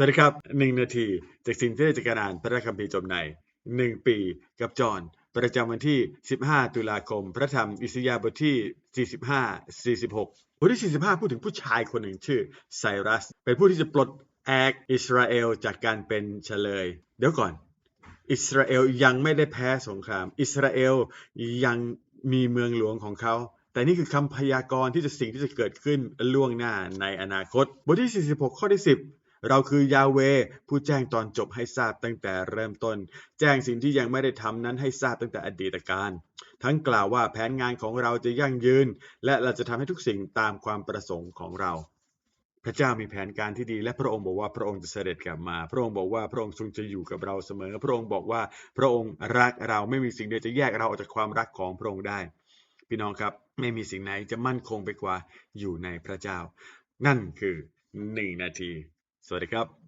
สวัสดีครับหนึ่งนาที จากสิ่งที่ได้จากการอ่านพระคัมภีร์จบในหนึ่งปีกับจอห์นประจำวันที่ 15 ตุลาคม พระธรรมอิสยาบทที่ 45 46บทที่ 45 พูดถึงผู้ชายคนหนึ่งชื่อไซรัส เป็นผู้ที่จะปลดแอกอิสราเอลจากการเป็นเฉลย เดี๋ยวก่อน อิสราเอลยังไม่ได้แพ้สงคราม อิสราเอลยังมีเมืองหลวงของเขาแต่นี่คือคำพยากรณ์ที่จะสิ่งที่จะเกิดขึ้นล่วงหน้าในอนาคต บทที่ 46 ข้อที่ 10 เราคือยาเว ผู้แจ้งตอนจบให้ทราบตั้งแต่เริ่มต้น แจ้งสิ่งที่ยังไม่ได้ทำนั้นให้ทราบตั้งแต่อดีตการทั้งกล่าวว่าแผนงานของเราจะยั่งยืน และเราจะทำให้ทุกสิ่งตามความประสงค์ของเรา พระเจ้ามีแผนการที่ดี และพระองค์บอกว่าพระองค์จะเสด็จกลับมา พระองค์บอกว่าพระองค์ทรงจะอยู่กับเราเสมอ พระองค์บอกว่าพระองค์รักเราไม่มีสิ่งใดจะแยกเราออกจากความรักของพระองค์ได้ พี่น้องครับไม่มีสิ่งไหนจะมั่นคงไปกว่าอยู่ในพระเจ้า นั่นคือหนึ่งนาที สวัสดีครับ